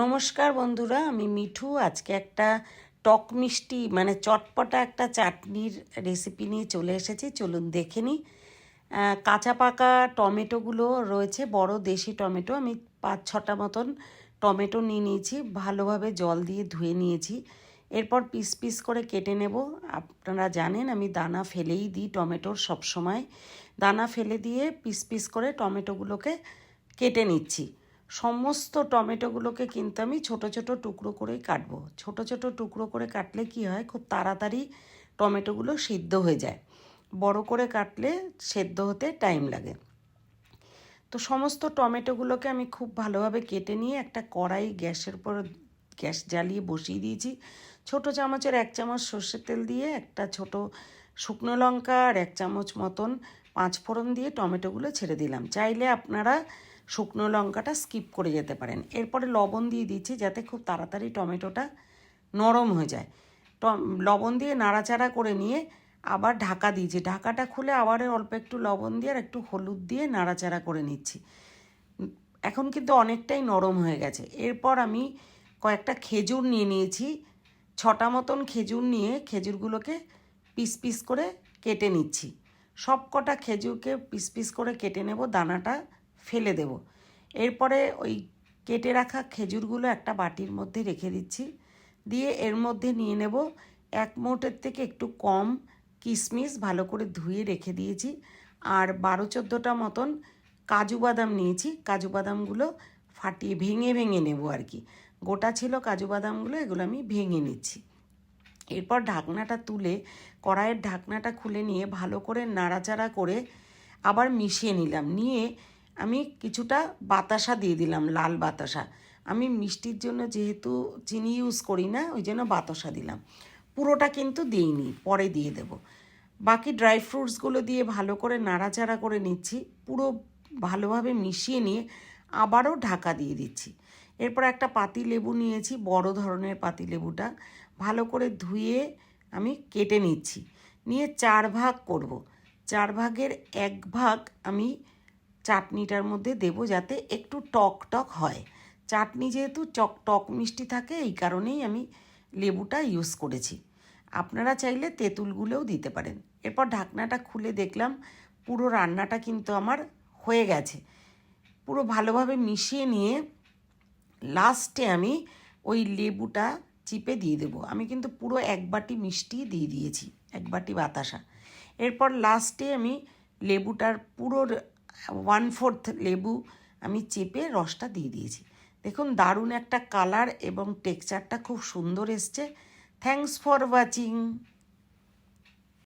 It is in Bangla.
নমস্কার বন্ধুরা, আমি মিঠু। আজকে একটা টক মিষ্টি মানে চটপটা একটা চাটনির রেসিপি নিয়ে চলে এসেছি। চলুন দেখে নিই। কাঁচা পাকা টমেটোগুলো রয়েছে, বড় দেশি টমেটো। আমি পাঁচ ছটা মতন টমেটো নিয়ে নিয়েছি, ভালোভাবে জল দিয়ে ধুয়ে নিয়েছি। এরপর পিস পিস করে কেটে নেব। আপনারা জানেন, আমি দানা ফেলেই দিই টমেটোর সবসময়। দানা ফেলে দিয়ে পিস পিস করে টমেটোগুলোকে কেটে নিচ্ছি। সমস্ত টমেটোগুলোকে কিন্তু আমি ছোট ছোট টুকরো করেই কাটবো। ছোট ছোট টুকরো করে কাটলে কি হয়? খুব তাড়াতাড়ি টমেটোগুলো সিদ্ধ হয়ে যায়। বড় করে কাটলে সেদ্ধ হতে টাইম লাগে। তো সমস্ত টমেটোগুলোকে আমি খুব ভালোভাবে কেটে নিয়ে একটা কড়াই গ্যাসের উপর গ্যাস জ্বালিয়ে বসিয়ে দিয়েছি। ছোট চামচের এক চামচ সর্ষের তেল দিয়ে একটা ছোট শুকনো লঙ্কা আর এক চামচ মতন পাঁচ ফোড়ন দিয়ে টমেটোগুলো ছেড়ে দিলাম। চাইলে আপনারা শুকনো লঙ্কাটা স্কিপ করে যেতে পারেন। এরপরে লবণ দিয়ে দিচ্ছি যাতে খুব তাড়াতাড়ি টমেটোটা নরম হয়ে যায়। লবণ দিয়ে নাড়াচাড়া করে নিয়ে আবার ঢাকা দিয়েছি। ঢাকাটা খুলে আবার অল্প একটু লবণ দিয়ে আর একটু হলুদ দিয়ে নাড়াচাড়া করে নিচ্ছি। এখন কিন্তু অনেকটাই নরম হয়ে গেছে। এরপর আমি কয়েকটা খেজুর নিয়ে নিয়েছি। ছটা মতন খেজুর নিয়ে খেজুরগুলোকে পিস পিস করে কেটে নিচ্ছি। সব কটা খেজুরকে পিস পিস করে কেটে নেব দানাটা। ফেলে দেব। এরপরে ওই কেটে রাখা খেজুরগুলো একটা বাটির মধ্যে রেখে দিচ্ছি। দিয়ে এর মধ্যে নিয়ে নেব এক মোটের থেকে একটু কম কিশমিশ ভালো করে ধুয়ে রেখে দিয়েছি। আর বারো চোদ্দোটা মতন কাজু বাদাম নিয়েছি। কাজু বাদামগুলো ফাটিয়ে ভেঙে ভেঙে নেব আর কি। গোটা ছিল কাজু বাদামগুলো, এগুলো আমি ভেঙে নিচ্ছি। এরপর ঢাকনাটা তুলে, কড়াইয়ের ঢাকনাটা খুলে নিয়ে ভালো করে নাড়াচাড়া করে আবার মিশিয়ে নিলাম। নিয়ে আমি কিছুটা বাতাসা দিয়ে দিলাম, লাল বাতাসা। আমি মিষ্টির জন্য যেহেতু চিনি ইউজ করি না, ওই জন্য বাতাসা দিলাম। পুরোটা কিন্তু দিইনি, পরে দিয়ে দেব। বাকি ড্রাই ফ্রুটসগুলো দিয়ে ভালো করে নাড়াচাড়া করে নিচ্ছি, পুরো ভালোভাবে মিশিয়ে নিয়ে আবারও ঢাকা দিয়ে দিচ্ছি। এরপর একটা পাতি লেবু নিয়েছি, বড় ধরনের পাতি লেবুটা। ভালো করে ধুয়ে আমি কেটে নিচ্ছি। নিয়ে চার ভাগ করব। চার ভাগের এক ভাগ আমি চাটনিটার মধ্যে দেব যাতে একটু টক টক হয়। চাটনি যেহেতু চক টক মিষ্টি থাকে, এই কারণেই আমি লেবুটা ইউজ করেছি। আপনারা চাইলে তেঁতুলগুলোও দিতে পারেন। এরপর ঢাকনাটা খুলে দেখলাম, পুরো রান্নাটা কিন্তু আমার হয়ে গেছে। পুরো ভালোভাবে মিশিয়ে নিয়ে লাস্টে আমি ওই লেবুটা চিপে দিয়ে দেবো। আমি কিন্তু পুরো এক বাটি মিষ্টি দিয়ে দিয়েছি, এক বাটি বাতাসা। এরপর লাস্টে আমি লেবুটার পুরো ওয়ান ফোর্থ লেবু আমি চেপে রসটা দিয়ে দিয়েছি। দেখুন, দারুণ একটা কালার এবং টেক্সচারটা খুব সুন্দর এসছে। Thanks for watching